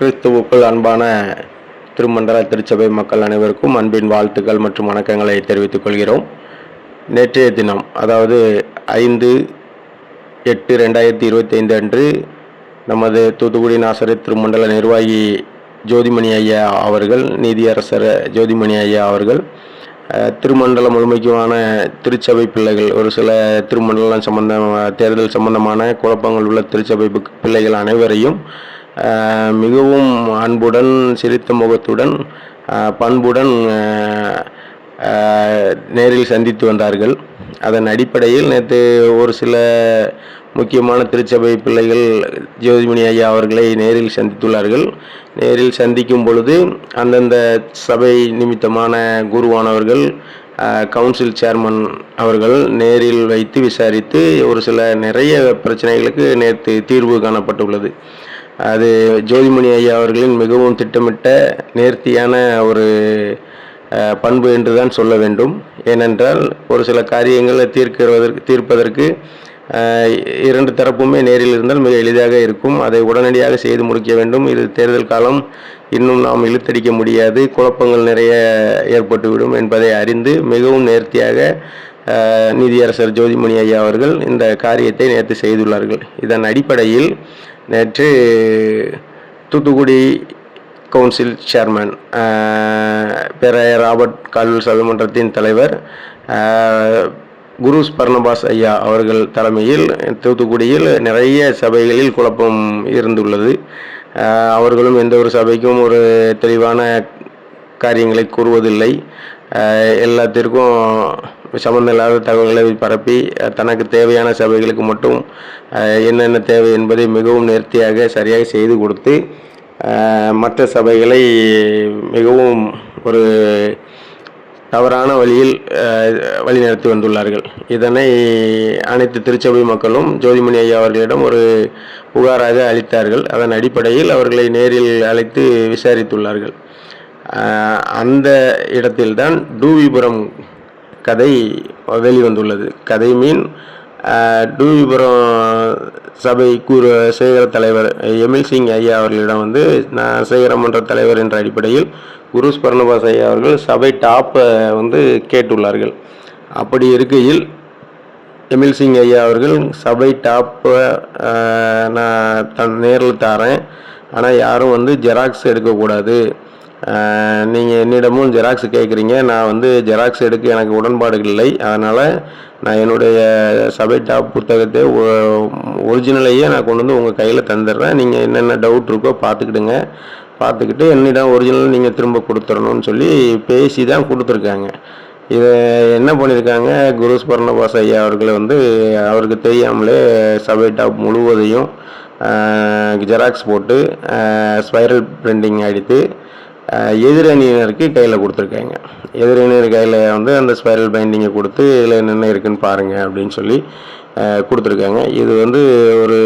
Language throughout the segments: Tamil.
கிறிஸ்துவுக்குள் அன்பான திருமண்டல திருச்சபை மக்கள் அனைவருக்கும் அன்பின் வாழ்த்துக்கள் மற்றும் வணக்கங்களை தெரிவித்துக் கொள்கிறோம். நேற்றைய தினம் அதாவது ஐந்து எட்டு ரெண்டாயிரத்தி இருபத்தி ஐந்து அன்று நமது தூத்துக்குடி நாசரி திருமண்டல நிர்வாகி ஜோதிமணி ஐயா அவர்கள் நீதியரசர் ஜோதிமணி ஐயா அவர்கள் திருமண்டலம் முழுமைக்குமான திருச்சபை பிள்ளைகள் ஒரு சில திருமண்டலம் சம்பந்த தேர்தல் சம்பந்தமான குழப்பங்கள் உள்ள திருச்சபை பிள்ளைகள் அனைவரையும் மிகவும் அன்புடன் சிரித்த முகத்துடன் பண்புடன் நேரில் சந்தித்து வந்தார்கள். அதன் அடிப்படையில் நேற்று ஒரு சில முக்கியமான திருச்சபை பிள்ளைகள் ஜோதிமணி ஐயா அவர்களை நேரில் சந்தித்துள்ளார்கள். நேரில் சந்திக்கும் பொழுது அந்தந்த சபை நிமித்தமான குருவானவர்கள் கவுன்சில் சேர்மன் அவர்கள் நேரில் வைத்து விசாரித்து ஒரு சில நிறைய பிரச்சனைகளுக்கு நேற்று தீர்வு காணப்பட்டுள்ளது. அது ஜோதிமணி ஐயா அவர்களின் மிகவும் திட்டமிட்ட நேர்த்தியான ஒரு பண்பு என்று தான் சொல்ல வேண்டும். ஏனென்றால் ஒரு சில காரியங்களை தீர்க்கிறதற்கு தீர்ப்பதற்கு இரண்டு தரப்புமே நேரில் இருந்தால் மிக எளிதாக இருக்கும். அதை உடனடியாக செய்து முடிக்க வேண்டும். இது தேர்தல் காலம். இன்னும் நாம் இழுத்தடிக்க முடியாது. குழப்பங்கள் நிறைய ஏற்பட்டுவிடும் என்பதை அறிந்து மிகவும் நேர்த்தியாக நீதியரசர் ஜோதிமணி ஐயா அவர்கள் இந்த காரியத்தை நேற்று செய்துள்ளார்கள். இதன் அடிப்படையில் நேற்று தூத்துக்குடி கவுன்சில் சேர்மன் அஹ், பேராயர் ராபர்ட் கால்வில் சபைமன்றத்தின் தலைவர் குரு குருஸ் ஐயா அவர்கள் தலைமையில் தூத்துக்குடியில் நிறைய சபைகளில் குழப்பம் இருந்துள்ளது. அவர்களும் எந்த ஒரு சபைக்கும் ஒரு தெளிவான காரியங்களை கூறுவதில்லை. எல்லாத்திற்கும் எல்லாத்திற்கும் சம்பந்தமில்லாத தகவல்களை பரப்பி தனக்கு தேவையான சபைகளுக்கு மட்டும் என்னென்ன தேவை என்பதை மிகவும் நேர்த்தியாக சரியாக செய்து கொடுத்து மற்ற சபைகளை மிகவும் ஒரு தவறான வழியில் வழிநடத்தி வந்துள்ளார்கள். இதனை அனைத்து திருச்சபை மக்களும் ஜோதிமணி ஐயா அவர்களிடம் ஒரு புகாராக அளித்தார்கள். அதன் அடிப்படையில் அவர்களை நேரில் அழைத்து விசாரித்துள்ளார்கள். அந்த இடத்தில்தான் டூவிபுரம் கதை வெளிவந்துள்ளது. கதை மீன் டூவிபுரம் சபை கூறு சேகர தலைவர் எமில் சிங் ஐயா அவர்களிடம் வந்து நான் சேகர மன்ற தலைவர் என்ற அடிப்படையில் குருஸ் பர்ணபாஸ் ஐயா அவர்கள் சபை டாப்பை வந்து கேட்டுள்ளார்கள். அப்படி இருக்கையில் எமில் சிங் ஐயா அவர்கள் சபை டாப்பை நான் தன் நேரில் தரேன். ஆனால் யாரும் வந்து ஜெராக்ஸ் எடுக்கக்கூடாது. நீங்கள் என்னிடமும் ஜெராக்ஸ் கேட்குறீங்க நான் வந்து ஜெராக்ஸ் எடுக்க எனக்கு உடன்பாடுகள் இல்லை. அதனால் நான் என்னுடைய சபை டாப் புத்தகத்தை ஒரிஜினலையே நான் கொண்டு வந்து உங்கள் கையில் தந்துடுறேன். நீங்கள் என்னென்ன டவுட் இருக்கோ பார்த்துக்கிடுங்க. பார்த்துக்கிட்டு என்னிடம் ஒரிஜினல் நீங்கள் திரும்ப கொடுத்துடணும்னு சொல்லி பேசி தான் கொடுத்துருக்காங்க. இதை என்ன பண்ணியிருக்காங்க குரு ஸ்வர்ணபாஸ் ஐயா அவர்களை வந்து அவருக்கு தெரியாமலே சபை டாப் முழுவதையும் ஜெராக்ஸ் போட்டு ஸ்பைரல் பிரிண்டிங் அடித்து எதிரணியினருக்கு கையில் கொடுத்துருக்காங்க. எதிரணியர் கையில் வந்து அந்த ஸ்பைரல் பைண்டிங்கை கொடுத்து இதில் என்னென்ன இருக்குன்னு பாருங்கள் அப்படின்னு சொல்லி கொடுத்துருக்காங்க. இது வந்து ஒரு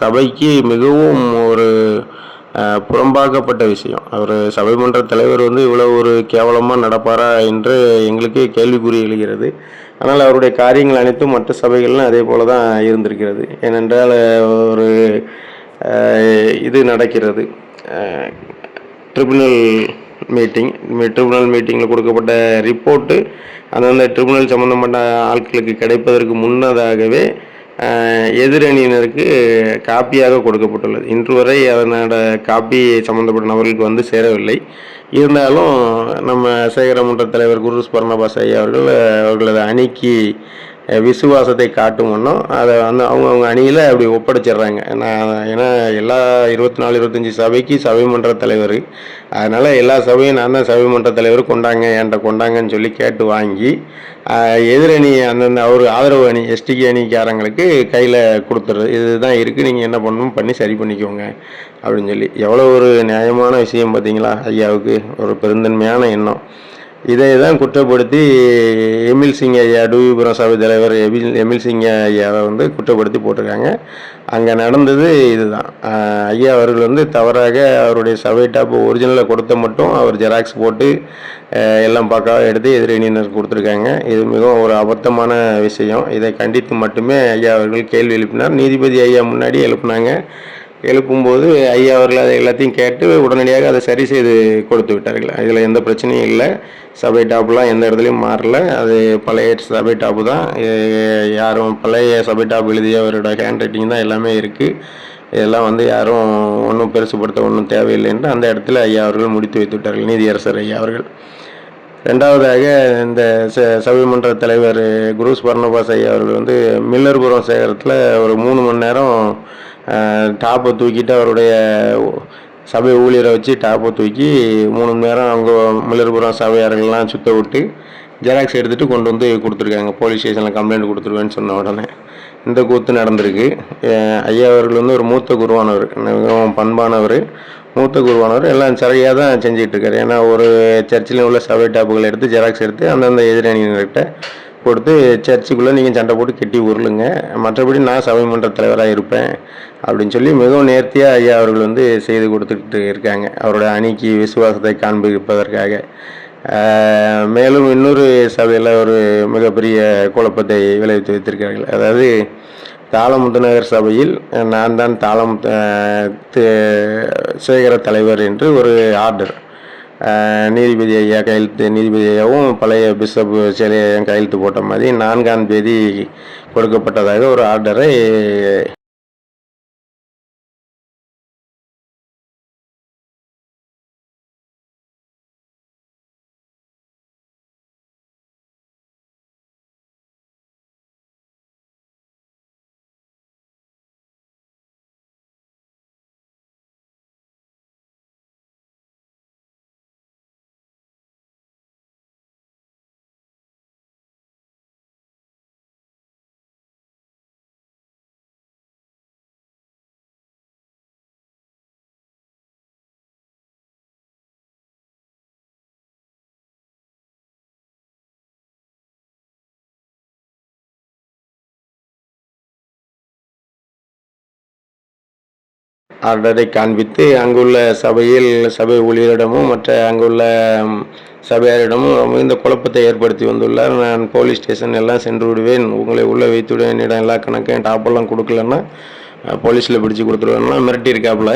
சபைக்கு மிகவும் ஒரு புறம்பாக்கப்பட்ட விஷயம். அவர் சபைமன்ற தலைவர் வந்து இவ்வளோ ஒரு கேவலமாக நடப்பாரா என்று எங்களுக்கு கேள்விக்குறி எழுகிறது. ஆனால் அவருடைய காரியங்கள் அனைத்தும் மற்ற சபைகளும் அதே போல தான் இருந்திருக்கிறது. ஏனென்றால் ஒரு இது நடக்கிறது. ட்ரிபுனல் மீட்டிங் ட்ரிபுனல் மீட்டிங்கில் கொடுக்கப்பட்ட ரிப்போர்ட்டு அந்தந்த ட்ரிபுனல் சம்மந்தப்பட்ட ஆட்களுக்கு கிடைப்பதற்கு முன்னதாகவே எதிரணியினருக்கு காப்பியாக கொடுக்கப்பட்டுள்ளது. இன்று வரை அதனோட காப்பி சம்மந்தப்பட்ட நபர்களுக்கு வந்து சேரவில்லை. இருந்தாலும் நம்ம சேகரமன்ற தலைவர் குரு ஸ்பர்ணபாஸ் ஐயா அவர்கள் அவர்களது அணிக்கு விசுவாசத்தை காட்டும் வண்ணம். அதை வந்து அவங்கவுங்க அணியில் அப்படி ஒப்படைச்சிடுறாங்க. நான் ஏன்னா எல்லா இருபத்தி நாலு இருபத்தஞ்சி சபைக்கு சபை மன்ற தலைவர். அதனால் எல்லா சபையும் நான் தான் சபை மன்ற தலைவர் கொண்டாங்க என்கிட்ட கொண்டாங்கன்னு சொல்லி கேட்டு வாங்கி எதிரணி அந்தந்த அவர் ஆதரவு அணி எஸ்டிகே அணிக்காரங்களுக்கு கையில் கொடுத்துறது இதுதான் இருக்குது நீங்கள் என்ன பண்ணணும்? பண்ணி சரி பண்ணிக்கோங்க. அப்படின்னு சொல்லி. எவ்வளோ ஒரு நியாயமான விஷயம் பார்த்தீங்களா? ஐயாவுக்கு ஒரு பெருந்தன்மையான எண்ணம். இதை தான் குற்றப்படுத்தி எமில் சிங் ஐயா டூவிபுரம் சபை தலைவர் எமில் எமில் சிங் ஐயாவை வந்து குற்றப்படுத்தி போட்டிருக்காங்க. அங்கே நடந்தது இதுதான். ஐயா அவர்கள் வந்து தவறாக அவருடைய சபை டாப் ஒரிஜினலை கொடுத்த மட்டும் அவர் ஜெராக்ஸ் போட்டு எல்லாம் பக்காவாக எடுத்து எதிரணியினர் கொடுத்துருக்காங்க. இது மிகவும் ஒரு அபத்தமான விஷயம். இதை கண்டித்து மட்டுமே ஐயா அவர்கள் கேள்வி எழுப்பினார். நீதிபதி ஐயா முன்னாடி எழுப்பினாங்க. எழுப்பும்போது ஐயா அவர்கள் அதை எல்லாத்தையும் கேட்டு உடனடியாக அதை சரி செய்து கொடுத்து விட்டார்கள். அதில் எந்த பிரச்சனையும் இல்லை. சபை டாப்லாம் எந்த இடத்துலையும் மாறல. அது பழைய சபை டாப்பு தான். யாரும் பழைய சபை டாப் எழுதியவரோட ஹேண்ட் ரைட்டிங் தான் எல்லாமே இருக்குது இதெல்லாம் வந்து யாரும் ஒன்றும் பெருசுப்படுத்த ஒன்றும் தேவையில்லை என்று அந்த இடத்துல ஐயா அவர்கள் முடித்து வைத்து விட்டார்கள். நீதியரசர் ஐயா அவர்கள். ரெண்டாவதாக இந்த ச சபைமன்ற தலைவர் குருஸ் பர்ணபாஸ் ஐயா அவர்கள் வந்து மில்லர்புரம் சேகரத்தில் ஒரு மூணு மணி நேரம் டாப்பை தூக்கிட்டு அவருடைய சபை ஊழியரை வச்சு டாப்பை தூக்கி மூணு மணி நேரம் அவங்க மில்லர்புரம் சபையார்கள்லாம் சுத்த விட்டு ஜெராக்ஸ் எடுத்துகிட்டு கொண்டு வந்து கொடுத்துருக்காங்க. போலீஸ் ஸ்டேஷனில் கம்ப்ளைண்ட் கொடுத்துருவேன்னு சொன்ன உடனே. இந்த கூத்து நடந்திருக்கு. ஐயா அவர்கள் வந்து ஒரு மூத்த குருவானவர். மிகவும் பண்பானவர். மூத்த குருவானவர். எல்லாம் சரியாக தான் செஞ்சுட்டு இருக்காரு. ஏன்னா ஒரு சர்ச்சிலையும் உள்ள சபை டாப்புகள் எடுத்து ஜெராக்ஸ் எடுத்து அந்தந்த எதிரணியினர்கிட்ட கொடுத்து சர்ச்சுக்குள்ளே நீங்கள் சண்டை போட்டு கெட்டி உருளுங்க. மற்றபடி நான் சபைமன்ற தலைவராக இருப்பேன் அப்படின்னு சொல்லி மிகவும் நேர்த்தியாக ஐயா அவர்கள் வந்து செய்து கொடுத்துட்டு இருக்காங்க. அவரோட அணிக்கு விசுவாசத்தை காண்பிப்பதற்காக. மேலும் இன்னொரு சபையில் ஒரு மிகப்பெரிய குழப்பத்தை விளைவித்து வைத்திருக்கிறார்கள். அதாவது தாளமுத்து நகர் சபையில் நான் தான் தாளம் சேகர தலைவர் என்று ஒரு ஆர்டர். நீதிபதி ஐயா கையெழுத்து நீதிபதி ஐயாவும் பழைய பிஷப் சிலையையும் கையெழுத்து போட்ட மாதிரி நான்காம் தேதி கொடுக்கப்பட்டதாக ஒரு ஆர்டரை ஆர்டரை காண்பித்து அங்குள்ள சபையில் சபை ஊழியரிடமும் மற்ற அங்குள்ள சபையாரிடமும் மிகுந்த குழப்பத்தை ஏற்படுத்தி வந்துள்ளார். நான் போலீஸ் ஸ்டேஷன் எல்லாம் சென்று விடுவேன். உங்களை உள்ளே வைத்து விடுவேன் என்னிடம் எல்லா கணக்கும் டாப்பெல்லாம் கொடுக்கலன்னா போலீஸில் பிடிச்சி கொடுத்துருவேன்னா மிரட்டியிருக்காப்புல.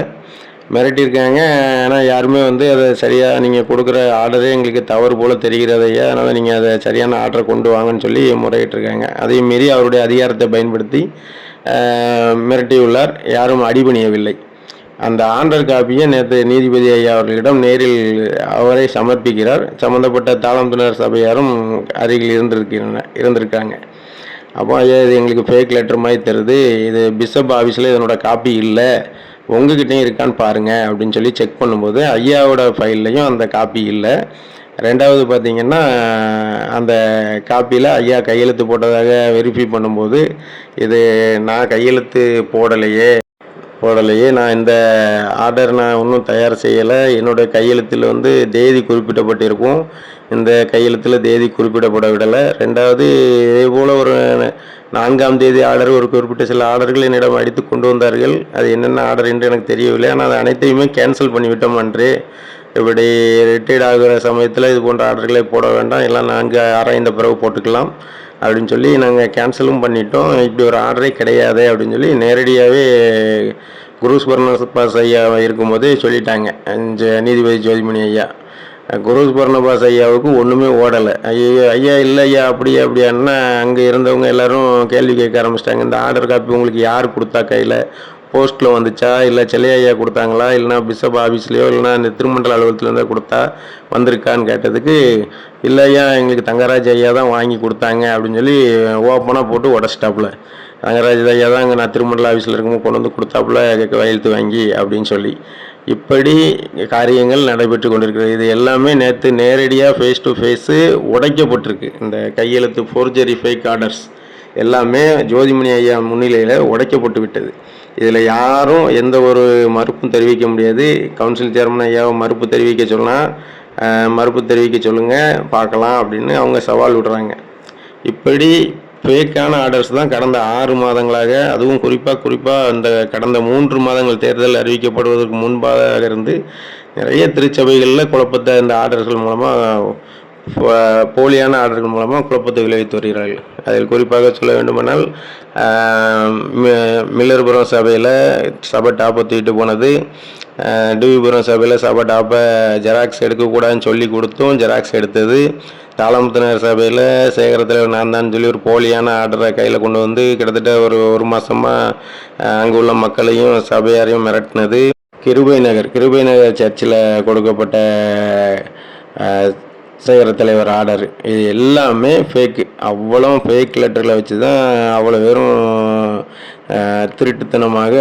மிரட்டியிருக்காங்க. ஆனால் யாருமே வந்து அதை சரியாக நீங்கள் கொடுக்குற ஆர்டரே எங்களுக்கு தவறு போல் தெரிகிறது ஐயா. அதனால் நீங்கள் அதை சரியான ஆர்டரை கொண்டு வாங்கன்னு சொல்லி முறையிட்டிருக்காங்க. அதையும் மீறி அவருடைய அதிகாரத்தை பயன்படுத்தி மிரட்டியுள்ளார். யாரும் அடிபணியவில்லை. அந்த ஆண்டர் காப்பியை நேற்று நீதிபதி ஐயா அவர்களிடம் நேரில் அவரை சமர்ப்பிக்கிறார். சம்பந்தப்பட்ட தாளம்புனர் சபையாரும் அருகில் இருந்திருக்கின்றன இருந்திருக்காங்க. அப்போ ஐயா இது எங்களுக்கு ஃபேக் லெட்டர் மாதிரி தருது இது பிஷப் ஆஃபீஸில் இதனோட காப்பி இல்லை. உங்ககிட்டயும் இருக்கான்னு பாருங்க அப்படின்னு சொல்லி செக் பண்ணும்போது ஐயாவோட ஃபைல்லையும் அந்த காப்பி இல்லை. ரெண்டாவது பார்த்தீங்கன்னா அந்த காப்பியில் ஐயா கையெழுத்து போட்டதாக வெரிஃபை பண்ணும்போது இது நான் கையெழுத்து போடலையே. போடலையே. நான் இந்த ஆர்டர் நான் இன்னும் தயார் செய்யலை. என்னுடைய கையெழுத்தில் வந்து தேதி குறிப்பிடப்பட்டிருக்கும். இந்த கையெழுத்தில் தேதி குறிப்பிடப்பட விடலை. ரெண்டாவது இதே போல் ஒரு நான்காம் தேதி ஆர்டர் ஒரு குறிப்பிட்ட சில ஆர்டர்கள் என்னிடம் அடித்து கொண்டு வந்தார்கள். அது என்னென்ன ஆர்டர் என்று எனக்கு தெரியவில்லை. ஆனால் அது அனைத்தையுமே கேன்சல் பண்ணிவிட்டோம் அன்று. இப்படி ரிட்டையர்ட் ஆகிற சமயத்தில் இது போன்ற ஆர்டர்களை போட வேண்டாம். எல்லாம் நான்கு ஆராய்ந்த பிறகு போட்டுக்கலாம். அப்படின்னு சொல்லி நாங்கள் கேன்சலும் பண்ணிட்டோம். இப்படி ஒரு ஆர்டரே கிடையாது அப்படின்னு சொல்லி நேரடியாகவே குருஸ் பர்ணபாஸ் ஐயா இருக்கும்போதே சொல்லிட்டாங்க. நீதிபதி ஜோதிமணி ஐயா. குருஸ் பர்ணபாஸ் ஐயாவுக்கு ஒன்றுமே ஓடலை. ஐயோ ஐயா இல்லை ஐயா அப்படியே அப்படியான்னா அங்கே இருந்தவங்க எல்லாரும் கேள்வி கேட்க ஆரம்பிச்சிட்டாங்க. இந்த ஆர்டர் காப்பி உங்களுக்கு யார் கொடுத்தா கையில்? போஸ்ட்டில் வந்துச்சா? இல்லை செல்லையா ஐயா கொடுத்தாங்களா? இல்லைனா பிஷப் ஆஃபீஸ்லேயோ இல்லைனா இந்த திருமண்டல அலுவலகத்துலேருந்தோ கொடுத்தா வந்திருக்கான்னு கேட்டதுக்கு இல்லை ஐயா எங்களுக்கு தங்கராஜ் ஐயா தான் வாங்கி கொடுத்தாங்க அப்படின்னு சொல்லி ஓப்பனாக போட்டு உடச்சிட்டாப்புல. தங்கராஜ் ஐயா தான் அங்கே நான் திருமண்டல ஆஃபீஸில் இருக்கும்போது கொண்டு வந்து கொடுத்தாப்புல கையெழுத்து வாங்கி அப்படின்னு சொல்லி. இப்படி காரியங்கள் நடைபெற்று கொண்டிருக்கிறது. இது எல்லாமே நேற்று நேரடியாக ஃபேஸ் டு ஃபேஸு உடைக்கப்பட்டிருக்கு. இந்த கையெழுத்து ஃபோர்ஜரி ஃபேக் ஆர்டர்ஸ் எல்லாமே ஜோதிமணி ஐயா முன்னிலையில் உடைக்கப்பட்டு விட்டது. இதில் யாரும் எந்த ஒரு மறுப்பும் தெரிவிக்க முடியாது. கவுன்சில் சேர்மன் ஐயாவை மறுப்பு தெரிவிக்க சொன்னால் மறுப்பு தெரிவிக்க சொல்லுங்கள் பார்க்கலாம் அப்படின்னு அவங்க சவால் விடுறாங்க. இப்படி ஃபேக்கான ஆர்டர்ஸ் தான் கடந்த ஆறு மாதங்களாக அதுவும் குறிப்பாக குறிப்பாக இந்த கடந்த மூன்று மாதங்கள் தேர்தல் அறிவிக்கப்படுவதற்கு முன்பாக இருந்து நிறைய திருச்சபைகளில் குழப்பத்தை இந்த ஆர்டர்கள் மூலமாக போலியான ஆர்டர்கள் மூலமாக குழப்பத்தை விளைவித்து வருகிறார்கள். அதில் குறிப்பாக சொல்ல வேண்டுமானால் மி- மில்லர்புரம் சபையில் சபை டாப்பை தூக்கிட்டு போனது. டிவிபுரம் சபையில் சபை டாப்பை ஜெராக்ஸ் எடுக்கக்கூடாதுன்னு சொல்லி கொடுத்தும் ஜெராக்ஸ் எடுத்தது. தாளமுத்தினர் சபையில் சேகர தலைவர் நான் தான் சொல்லி ஒரு போலியான ஆர்டரை கையில் கொண்டு வந்து கிட்டத்தட்ட ஒரு ஒரு மாதமாக அங்கே உள்ள மக்களையும் சபையாரையும் மிரட்டினது. கிருபை நகர் கிருபை நகர் சர்ச்சில் கொடுக்கப்பட்ட சேகர தலைவர் ஆர்டர் இது எல்லாமே ஃபேக்கு அவ்வளோ ஃபேக் லெட்டரில் வச்சு தான் அவ்வளோ பேரும் திருட்டுத்தனமாக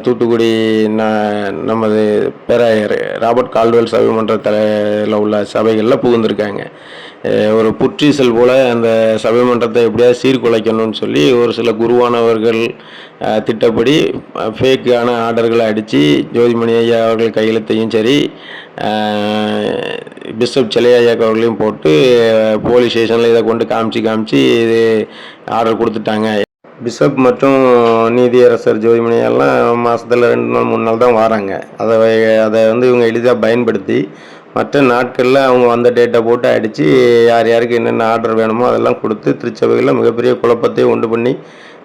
தூத்துக்குடி ந- நமது பேராயர் ராபர்ட் கால்வெல் சபைமன்ற தலையில் உள்ள சபைகளில் புகுந்திருக்காங்க. ஒரு புற்றீசல் போல் அந்த சபைமன்றத்தை எப்படியாவது சீர்குலைக்கணும்னு சொல்லி ஒரு சில குருவானவர்கள் திட்டப்படி ஃபேக்கான ஆர்டர்களை அடித்து ஜோதிமணி ஐயா அவர்கள் கையெழுத்தையும் சரி பிஷப் செலையா அவர்களையும் போட்டு போலீஸ் ஸ்டேஷனில் இதை கொண்டு காமிச்சு காமிச்சு இது ஆர்டர் கொடுத்துட்டாங்க. பிஷப் மற்றும் நீதியரசர் ஜோதிமணியெல்லாம் மாதத்தில் ரெண்டு நாள் மூணு நாள் தான் வராங்க. அதை அதை வந்து இவங்க எளிதாக பயன்படுத்தி மற்ற நாட்களில் அவங்க வந்த டேட்டை போட்டு அடித்து யார் யாருக்கு என்னென்ன ஆர்டர் வேணுமோ அதெல்லாம் கொடுத்து திருச்சபைகளில் மிகப்பெரிய குழப்பத்தை உண்டு பண்ணி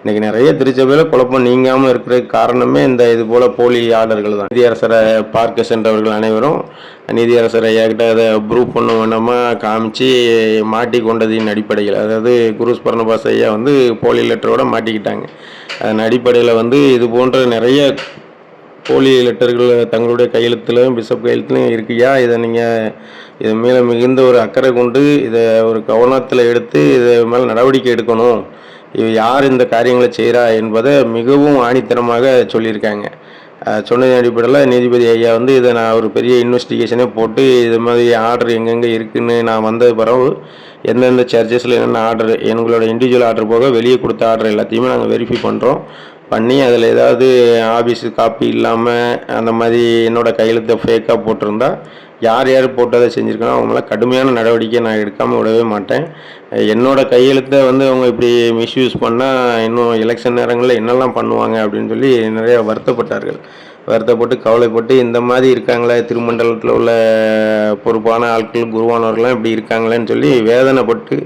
இன்றைக்கி நிறைய திருச்சபையில் குழப்பம் நீங்காமல் இருக்கிறதுக்கு காரணமே இந்த இது போல் போலி ஆர்டர்கள் தான். நீதியரசரை பார்க்க சென்றவர்கள் அனைவரும் நீதியரசரை ஏகிட்ட அதை ப்ரூவ் பண்ண வேண்டாமா காமிச்சு மாட்டி கொண்டதின் அடிப்படையில். அதாவது குருஸ் பர்ணபாஸ் ஐயா வந்து போலி லெட்டரோட மாட்டிக்கிட்டாங்க. அதன் அடிப்படையில் வந்து இது போன்ற நிறைய போலி லெட்டர்கள் தங்களுடைய கையெழுத்துலையும் பிஷப் கையெழுத்துலையும் இருக்கியா? இதை நீங்கள் இது மேலே மிகுந்த ஒரு அக்கறை கொண்டு இதை ஒரு கவனத்தில் எடுத்து இதை மேலே நடவடிக்கை எடுக்கணும். யார் இந்த காரியங்களை செய்கிறா என்பதை மிகவும் ஆணித்தனமாக சொல்லியிருக்காங்க. அஹ் சொன்னதின் அடிப்படையில் நீதிபதி ஐயா வந்து இதை நான் ஒரு பெரிய இன்வெஸ்டிகேஷனே போட்டு இது மாதிரி ஆர்டர் எங்கெங்கே இருக்குதுன்னு நான் வந்த பிறகு எந்தெந்த சர்ச்சஸில் என்னென்ன ஆர்டர் எங்களோட இண்டிவிஜுவல் ஆர்டர் போக வெளியே கொடுத்த ஆர்டர் எல்லாத்தையுமே நாங்கள் வெரிஃபை பண்ணுறோம் பண்ணி அதில் ஏதாவது ஆஃபீஸு காப்பி இல்லாமல் அந்த மாதிரி என்னோடய கையெழுத்தை ஃபேக்காக போட்டிருந்தா யார் யார் போட்டதை செஞ்சுருக்கணும் அவங்களாம் கடுமையான நடவடிக்கை நான் எடுக்காமல் விடவே மாட்டேன். என்னோட கையெழுத்தை வந்து அவங்க இப்படி மிஸ்யூஸ் பண்ணால் இன்னும் எலெக்ஷன் நேரங்களில் என்னெல்லாம் பண்ணுவாங்க அப்படின்னு சொல்லி நிறைய வருத்தப்பட்டார்கள். வருத்தப்பட்டு கவலைப்பட்டு இந்த மாதிரி இருக்காங்களே திருமண்டலத்தில் உள்ள பொறுப்பான ஆட்கள் குருவானவர்கள்லாம் இப்படி இருக்காங்களேன்னு சொல்லி வேதனைப்பட்டு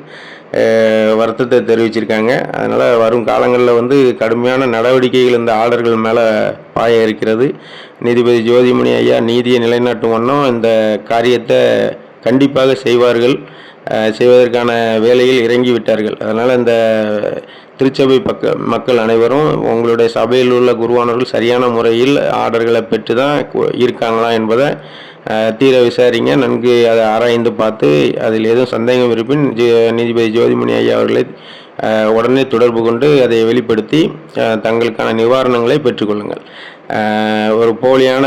வருத்தத்தை தெரிவிச்சிருக்காங்க. அதனால் வரும் காலங்களில் வந்து கடுமையான நடவடிக்கைகள் இந்த ஆர்டர்கள் மேலே பாய இருக்கிறது. நீதிபதி ஜோதிமணி ஐயா நீதியை நிலைநாட்டும் வண்ணம் இந்த காரியத்தை கண்டிப்பாக செய்வார்கள். செய்வதற்கான வேலையில் இறங்கி விட்டார்கள். அதனால் இந்த திருச்சபை பக்க மக்கள் அனைவரும் உங்களுடைய சபையில் உள்ள குருவானவர்கள் சரியான முறையில் ஆர்டர்களை பெற்று தான் இருக்காங்களா என்பதை தீர விசாரிங்க. நன்கு அதை ஆராய்ந்து பார்த்து அதில் எதுவும் சந்தேகம் இருப்பின் ஜி- நீதிபதி ஜோதிமணி ஐயா அவர்களை உடனே தொடர்பு கொண்டு அதை வெளிப்படுத்தி தங்களுக்கான நிவாரணங்களை பெற்றுக்கொள்ளுங்கள் ஒரு போலியான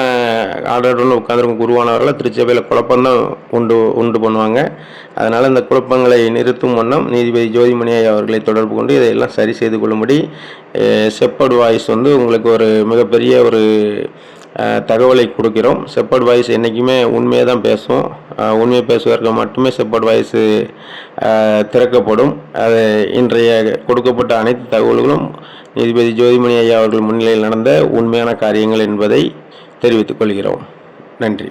ஆர்டருடன் உட்காந்துருக்கும் குருவானவர்களை திருச்சபையில் குழப்பம்தான் உண்டு உண்டு பண்ணுவாங்க. அதனால் இந்த குழப்பங்களை நிறுத்தும் வண்ணம் நீதிபதி ஜோதிமணி ஐயா அவர்களை தொடர்பு கொண்டு இதையெல்லாம் சரி செய்து கொள்ளும்படி செப்பட் வாய்ஸ் வந்து உங்களுக்கு ஒரு மிகப்பெரிய ஒரு தகவலை கொடுக்கிறோம். செப்பர்ட் வாய்ஸ் என்றைக்குமே உண்மையை தான் பேசும். உண்மையை பேசுவதற்கு மட்டுமே செப்பர்ட் வாய்ஸு திறக்கப்படும். அது இன்றைய கொடுக்கப்பட்ட அனைத்து தகவல்களும் நீதிபதி ஜோதிமணி ஐயா அவர்கள் முன்னிலையில் நடந்த உண்மையான காரியங்கள் என்பதை தெரிவித்துக் கொள்கிறோம். நன்றி.